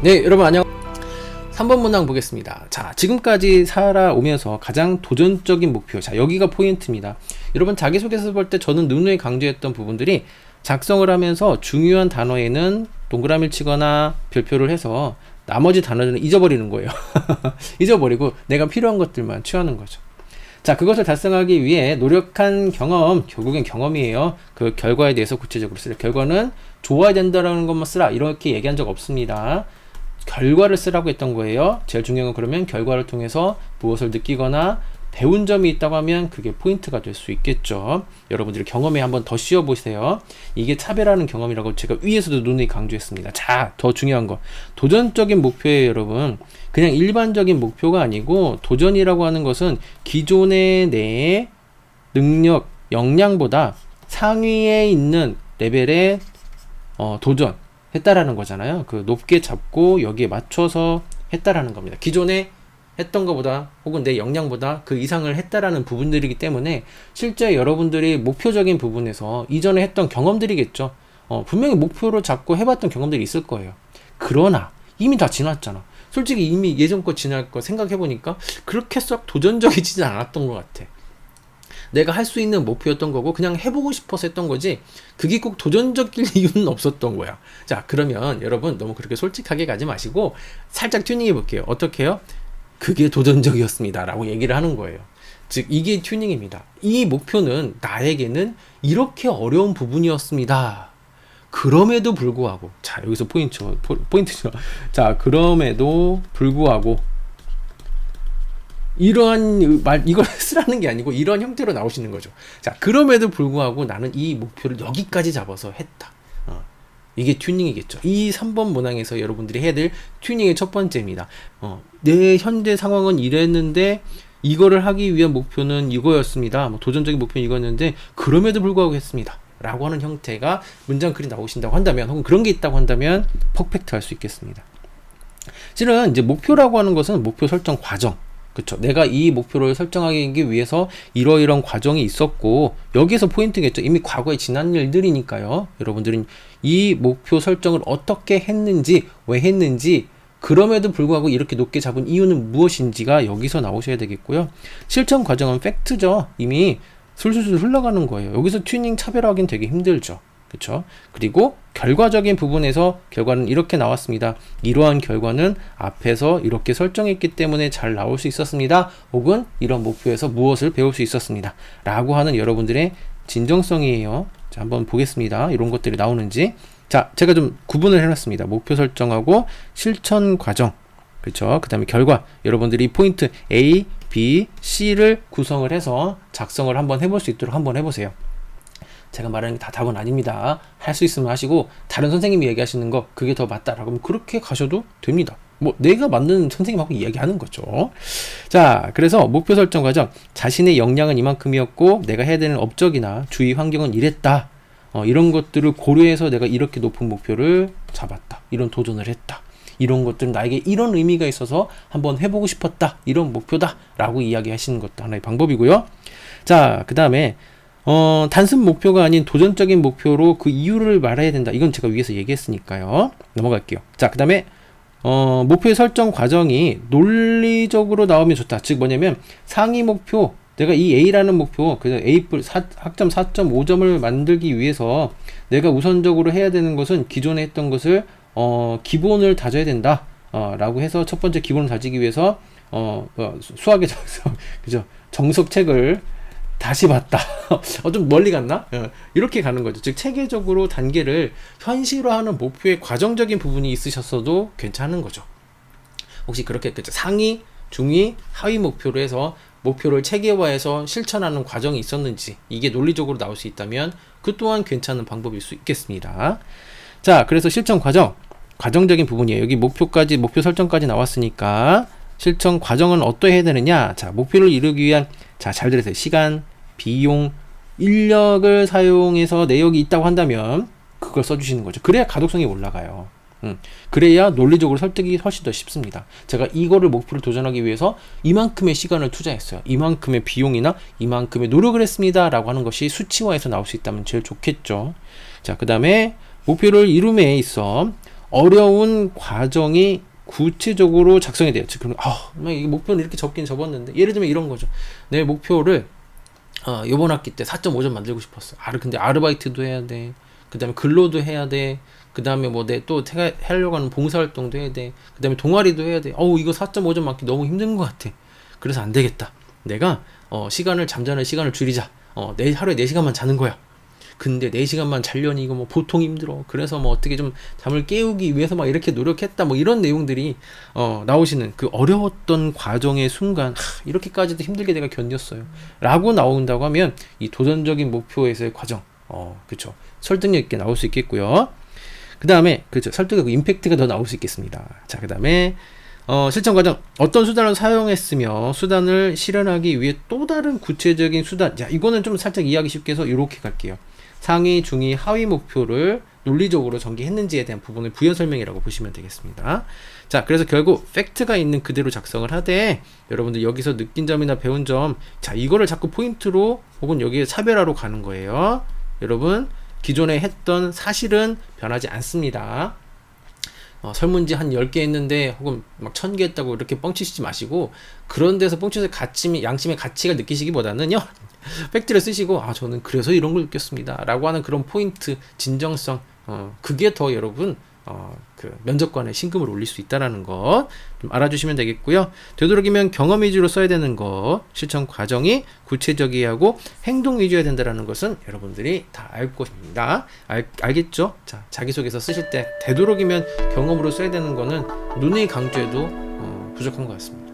네, 여러분 안녕. 3번 문항 보겠습니다. 자, 지금까지 살아오면서 가장 도전적인 목표. 자, 여기가 포인트입니다. 여러분 자기소개서 볼 때 저는 누누이 강조했던 부분들이 작성을 하면서 중요한 단어에는 동그라미를 치거나 별표를 해서 나머지 단어들은 잊어버리는 거예요. 잊어버리고 내가 필요한 것들만 취하는 거죠. 자, 그것을 달성하기 위해 노력한 경험, 결국엔 경험이에요. 그 결과에 대해서 구체적으로 쓰라. 결과는 좋아야 된다라는 것만 쓰라. 이렇게 얘기한 적 없습니다. 결과를 쓰라고 했던 거예요. 제일 중요한 건 그러면 결과를 통해서 무엇을 느끼거나 배운 점이 있다고 하면 그게 포인트가 될 수 있겠죠. 여러분들이 경험에 한번 더 씌워 보세요. 이게 차별하는 경험이라고 제가 위에서도 눈이 강조했습니다. 자, 더 중요한 거. 도전적인 목표예요, 여러분. 그냥 일반적인 목표가 아니고 도전이라고 하는 것은 기존의 내 능력, 역량보다 상위에 있는 레벨의 어, 도전 했다라는 거잖아요. 그 높게 잡고 여기에 맞춰서 했다라는 겁니다. 기존에 했던 것보다 혹은 내 역량보다 그 이상을 했다라는 부분들이기 때문에 실제 여러분들이 목표적인 부분에서 이전에 했던 경험들이겠죠. 어, 분명히 목표로 잡고 해봤던 경험들이 있을 거예요. 그러나 이미 다 지났잖아. 솔직히 이미 예전 거 지날 거 생각해보니까 그렇게 썩 도전적이지는 않았던 것 같아. 내가 할 수 있는 목표였던 거고 그냥 해보고 싶어서 했던 거지 그게 꼭 도전적일 이유는 없었던 거야. 자 그러면 여러분 너무 그렇게 솔직하게 가지 마시고 살짝 튜닝해 볼게요. 어떻게 해요? 그게 도전적이었습니다. 라고 얘기를 하는 거예요. 즉 이게 튜닝입니다. 이 목표는 나에게는 이렇게 어려운 부분이었습니다. 그럼에도 불구하고 자 여기서 포인트 포인트죠. 자 그럼에도 불구하고 이러한 말 이걸 쓰라는 게 아니고 이런 형태로 나오시는 거죠. 자 그럼에도 불구하고 나는 이 목표를 여기까지 잡아서 했다. 어, 이게 튜닝이겠죠. 이 3번 문항에서 여러분들이 해야 될 튜닝의 첫 번째입니다. 어, 내 현재 상황은 이랬는데 이거를 하기 위한 목표는 이거였습니다. 뭐 도전적인 목표는 이거였는데 그럼에도 불구하고 했습니다. 라고 하는 형태가 문장 글이 나오신다고 한다면 혹은 그런 게 있다고 한다면 퍼펙트 할 수 있겠습니다. 실은 이제 목표라고 하는 것은 목표 설정 과정 그렇죠. 내가 이 목표를 설정하기 위해서 이러이런 과정이 있었고 여기서 포인트겠죠. 이미 과거에 지난 일들이니까요. 여러분들은 이 목표 설정을 어떻게 했는지 왜 했는지 그럼에도 불구하고 이렇게 높게 잡은 이유는 무엇인지가 여기서 나오셔야 되겠고요. 실천 과정은 팩트죠. 이미 술술술 흘러가는 거예요. 여기서 튜닝 차별하기는 되게 힘들죠. 그렇죠? 그리고 결과적인 부분에서 결과는 이렇게 나왔습니다. 이러한 결과는 앞에서 이렇게 설정했기 때문에 잘 나올 수 있었습니다. 혹은 이런 목표에서 무엇을 배울 수 있었습니다. 라고 하는 여러분들의 진정성이에요. 자, 한번 보겠습니다. 이런 것들이 나오는지. 자, 제가 좀 구분을 해놨습니다. 목표 설정하고 실천 과정. 그렇죠. 그 다음에 결과. 여러분들이 포인트 A, B, C를 구성을 해서 작성을 한번 해볼 수 있도록 한번 해보세요. 제가 말하는 게 다 답은 아닙니다. 할 수 있으면 하시고 다른 선생님이 얘기하시는 거 그게 더 맞다라고 하면 그렇게 가셔도 됩니다. 뭐 내가 맞는 선생님하고 이야기하는 거죠. 자, 그래서 목표 설정 과정 자신의 역량은 이만큼이었고 내가 해야 되는 업적이나 주위 환경은 이랬다. 어, 이런 것들을 고려해서 내가 이렇게 높은 목표를 잡았다. 이런 도전을 했다. 이런 것들은 나에게 이런 의미가 있어서 한번 해보고 싶었다. 이런 목표다. 라고 이야기하시는 것도 하나의 방법이고요. 자, 그 다음에 어, 단순 목표가 아닌 도전적인 목표로 그 이유를 말해야 된다. 이건 제가 위에서 얘기했으니까요. 넘어갈게요. 자, 그 다음에 어, 목표의 설정 과정이 논리적으로 나오면 좋다. 즉 뭐냐면 상위 목표 내가 이 A라는 목표, 그 A 학점 4.5점을 만들기 위해서 내가 우선적으로 해야 되는 것은 기존에 했던 것을 어, 기본을 다져야 된다. 어, 라고 해서 첫 번째 기본을 다지기 위해서 어, 어 수학의 정석, 그죠? 정석책을 다시 봤다. 어, 좀 멀리 갔나? 어, 이렇게 가는 거죠. 즉, 체계적으로 단계를 현실화하는 목표의 과정적인 부분이 있으셨어도 괜찮은 거죠. 혹시 그렇게 했겠죠. 상위, 중위, 하위 목표로 해서 목표를 체계화해서 실천하는 과정이 있었는지 이게 논리적으로 나올 수 있다면 그 또한 괜찮은 방법일 수 있겠습니다. 자, 그래서 실천 과정, 과정적인 부분이에요. 여기 목표까지, 목표 설정까지 나왔으니까 실천 과정은 어떠해야 되느냐? 자, 목표를 이루기 위한 자, 잘 들으세요. 시간, 비용, 인력을 사용해서 내역이 있다고 한다면 그걸 써주시는 거죠. 그래야 가독성이 올라가요. 음, 그래야 논리적으로 설득이 훨씬 더 쉽습니다. 제가 이거를 목표를 도전하기 위해서 이만큼의 시간을 투자했어요. 이만큼의 비용이나 이만큼의 노력을 했습니다. 라고 하는 것이 수치화해서 나올 수 있다면 제일 좋겠죠. 자, 그 다음에 목표를 이룸에 있어 어려운 과정이 구체적으로 작성이 되었죠. 그럼 아, 막 이게 목표는 이렇게 적긴 접었는데 예를 들면 이런 거죠. 내 목표를 어, 이번 학기 때 4.5점 만들고 싶었어. 아, 근데 아르바이트도 해야 돼. 그 다음에 근로도 해야 돼. 그 다음에 뭐 내 또 하려고 하는 봉사활동도 해야 돼. 그 다음에 동아리도 해야 돼. 어우 이거 4.5점 맞기 너무 힘든 것 같아. 그래서 안 되겠다. 내가 어, 시간을 잠자는 시간을 줄이자. 어, 내 하루에 4시간만 자는 거야. 근데 4시간만 자려니 이거 뭐 보통 힘들어. 그래서 뭐 어떻게 좀 잠을 깨우기 위해서 막 이렇게 노력했다. 뭐 이런 내용들이 어, 나오시는 그 어려웠던 과정의 순간 하, 이렇게까지도 힘들게 내가 견뎠어요. 라고 나온다고 하면 이 도전적인 목표에서의 과정. 어, 그쵸 설득력 있게 나올 수 있겠고요. 그 다음에 그죠 설득하고 임팩트가 더 나올 수 있겠습니다. 자, 그 다음에 어, 실천 과정 어떤 수단을 사용했으며 수단을 실현하기 위해 또 다른 구체적인 수단. 자, 이거는 좀 살짝 이해하기 쉽게 해서 이렇게 갈게요. 상위, 중위, 하위 목표를 논리적으로 전개했는지에 대한 부분을 부연 설명이라고 보시면 되겠습니다. 자, 그래서 결국 팩트가 있는 그대로 작성을 하되 여러분들 여기서 느낀 점이나 배운 점, 자, 이거를 자꾸 포인트로 혹은 여기에 차별화로 가는 거예요. 여러분, 기존에 했던 사실은 변하지 않습니다. 어, 설문지 한 10개 했는데 혹은 막 1000개 했다고 이렇게 뻥치시지 마시고 그런 데서 뻥치서 가치, 양심의 가치가 느끼시기보다는요. 팩트를 쓰시고 아 저는 그래서 이런 걸 느꼈습니다. 라고 하는 그런 포인트, 진정성 어, 그게 더 여러분 어, 그 면접관에 신금을 올릴 수 있다라는 것 좀 알아주시면 되겠고요. 되도록이면 경험 위주로 써야 되는 것, 실천 과정이 구체적이어야 하고 행동 위주여야 된다라는 것은 여러분들이 다 알고 있습니다. 알, 알겠죠? 자, 자기소개서 쓰실 때 되도록이면 경험으로 써야 되는 거는 눈의 강조에도 어, 부족한 것 같습니다.